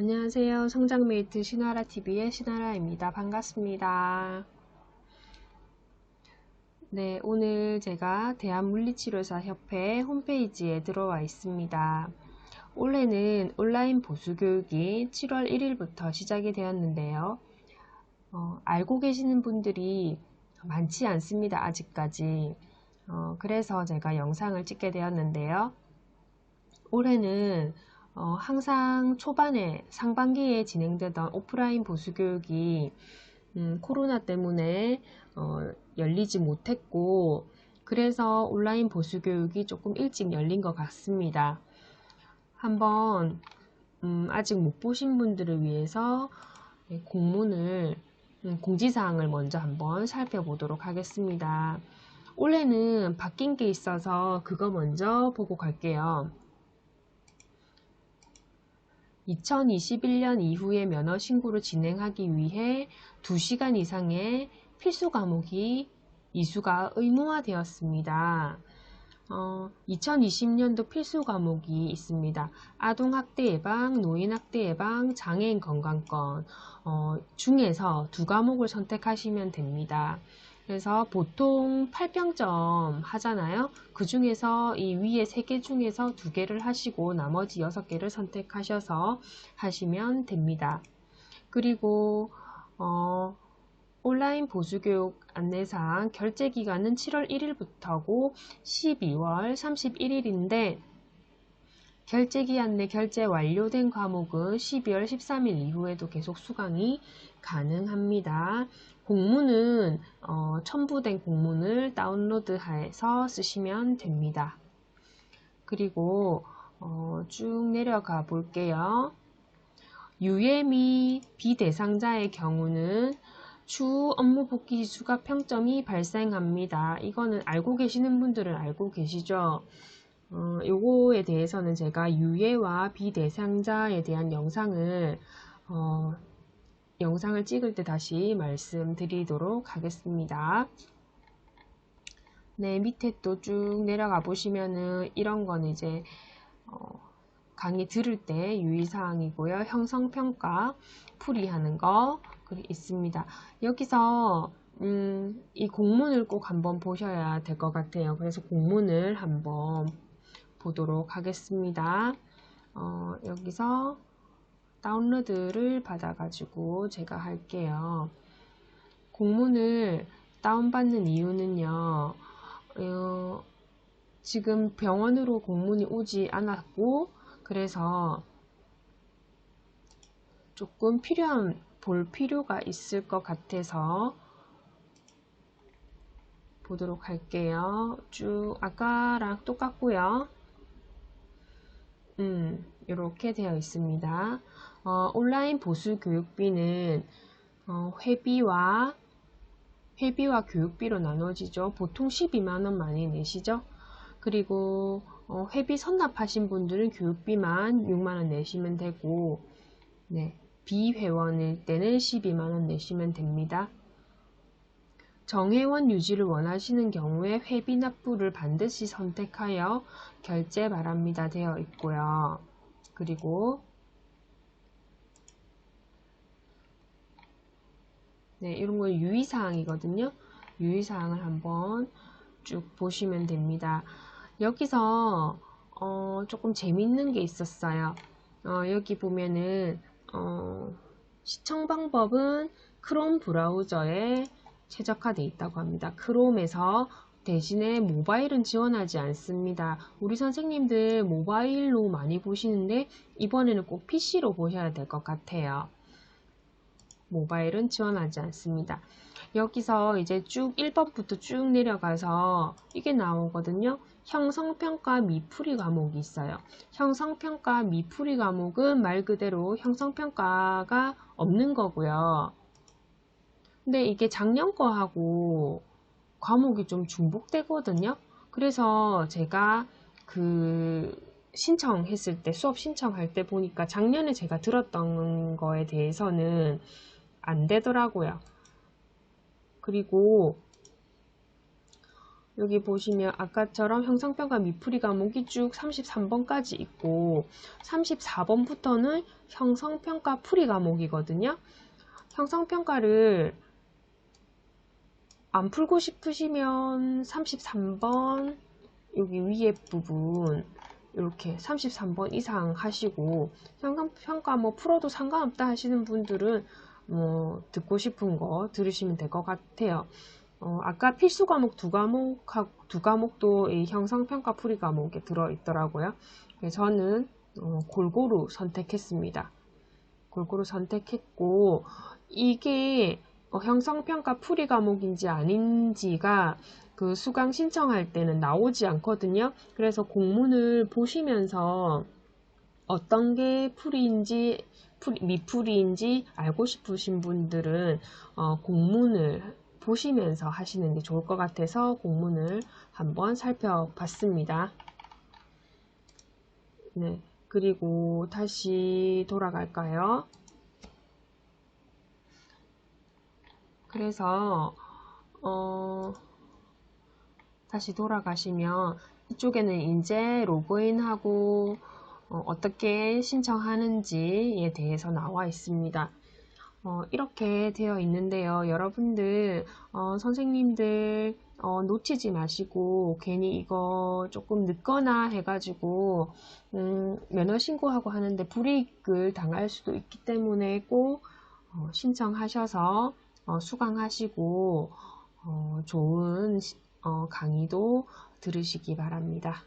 안녕하세요. 성장메이트 신하라TV의 신하라입니다. 반갑습니다. 네, 오늘 제가 대한물리치료사협회 홈페이지에 들어와 있습니다. 올해는 온라인 보수교육이 7월 1일부터 시작이 되었는데요. 어, 알고 계시는 분들이 많지 않습니다. 아직까지. 어, 그래서 제가 영상을 찍게 되었는데요. 올해는 어, 항상 초반에 상반기에 진행되던 오프라인 보수 교육이 음, 코로나 때문에 어, 열리지 못했고 그래서 온라인 보수 교육이 조금 일찍 열린 것 같습니다. 한번 음, 아직 못 보신 분들을 위해서 공문을 음, 공지사항을 먼저 한번 살펴보도록 하겠습니다. 올해는 바뀐 게 있어서 그거 먼저 보고 갈게요. 2021년 이후에 면허 신고를 진행하기 위해 2시간 이상의 필수 과목이 이수가 의무화되었습니다. 어, 2020년도 필수 과목이 있습니다. 아동학대 예방, 노인학대 예방, 장애인 건강권 어, 중에서 두 과목을 선택하시면 됩니다. 그래서 보통 8평점 하잖아요. 그 중에서 이 위에 3개 중에서 2개를 하시고 나머지 6개를 선택하셔서 하시면 됩니다. 그리고 어, 온라인 보수교육 안내상 결제 기간은 7월 1일부터고 12월 31일인데 결제 기한 내 결제 완료된 과목은 12월 13일 이후에도 계속 수강이 가능합니다. 공문은 어, 첨부된 공문을 다운로드해서 쓰시면 됩니다. 그리고 어, 쭉 내려가 볼게요. 유예미 비대상자의 경우는 추 업무 복귀 지수가 평점이 발생합니다. 이거는 알고 계시는 분들은 알고 계시죠? 어, 요거에 대해서는 제가 유예와 비대상자에 대한 영상을 어, 영상을 찍을 때 다시 말씀드리도록 하겠습니다. 네, 밑에 또 쭉 내려가 보시면은 이런 거는 이제 어, 강의 들을 때 유의사항이고요. 형성평가 풀이하는 거 있습니다. 여기서 음, 이 공문을 꼭 한번 보셔야 될 것 같아요. 그래서 공문을 한번 보도록 하겠습니다. 어, 여기서 다운로드를 받아가지고 제가 할게요. 공문을 다운받는 이유는요. 어, 지금 병원으로 공문이 오지 않았고 그래서 조금 필요한 볼 필요가 있을 것 같아서 보도록 할게요. 쭉 아까랑 똑같고요. 음, 이렇게 되어 있습니다. 어, 온라인 보수 교육비는 어, 회비와 회비와 교육비로 나눠지죠. 보통 12만원 많이 내시죠. 그리고 어, 회비 선납하신 분들은 교육비만 6만원 내시면 되고 네, 비회원일 때는 12만원 내시면 됩니다. 정회원 유지를 원하시는 경우에 회비 납부를 반드시 선택하여 결제 바랍니다 되어 있고요. 그리고 네, 이런 건 유의사항이거든요. 유의사항을 한번 쭉 보시면 됩니다. 여기서 어, 조금 재밌는 게 있었어요. 어, 여기 보면은 어, 시청 방법은 크롬 브라우저에 최적화되어 있다고 합니다. 크롬에서 대신에 모바일은 지원하지 않습니다. 우리 선생님들 모바일로 많이 보시는데 이번에는 꼭 PC로 보셔야 될 것 같아요. 모바일은 지원하지 않습니다. 여기서 이제 쭉 1번부터 쭉 내려가서 이게 나오거든요. 형성평가 미풀이 과목이 있어요. 형성평가 미풀이 과목은 말 그대로 형성평가가 없는 거고요. 근데 이게 작년 거하고 과목이 좀 중복되거든요. 그래서 제가 그 신청했을 때 수업 신청할 때 보니까 작년에 제가 들었던 거에 대해서는 안 되더라고요. 그리고 여기 보시면 아까처럼 형상평가 미풀이 과목이 쭉 33번까지 있고 34번부터는 형성평가 풀이 과목이거든요. 형성평가를 안 풀고 싶으시면 33번 여기 위에 부분 이렇게 33번 이상 하시고 형성평가 뭐 풀어도 상관없다 하시는 분들은 뭐 듣고 싶은 거 들으시면 될 것 같아요. 어, 아까 필수 과목 두 과목 두 과목도 이 형성평가 풀이 과목에 들어 있더라고요. 저는 어, 골고루 선택했습니다. 골고루 선택했고 이게 어, 형성평가 풀이 과목인지 아닌지가 그 수강 신청할 때는 나오지 않거든요. 그래서 공문을 보시면서 어떤 게 풀이인지 풀이, 미풀이인지 알고 싶으신 분들은 어, 공문을 보시면서 하시는 게 좋을 것 같아서 공문을 한번 살펴봤습니다. 네, 그리고 다시 돌아갈까요? 그래서 어, 다시 돌아가시면 이쪽에는 이제 로그인하고 어, 떻게 신청하는지에 대해서 나와 있습니다. 어, 이렇게 되어 있는데요. 여러분들, 어, 선생님들 어, 놓치지 마시고 괜히 이거 조금 늦거나 해가지고 음, 면허 신고하고 하는데 불이익을 당할 수도 있기 때문에 꼭 어, 신청하셔서 어, 수강하시고 어, 좋은 어, 강의도 들으시기 바랍니다.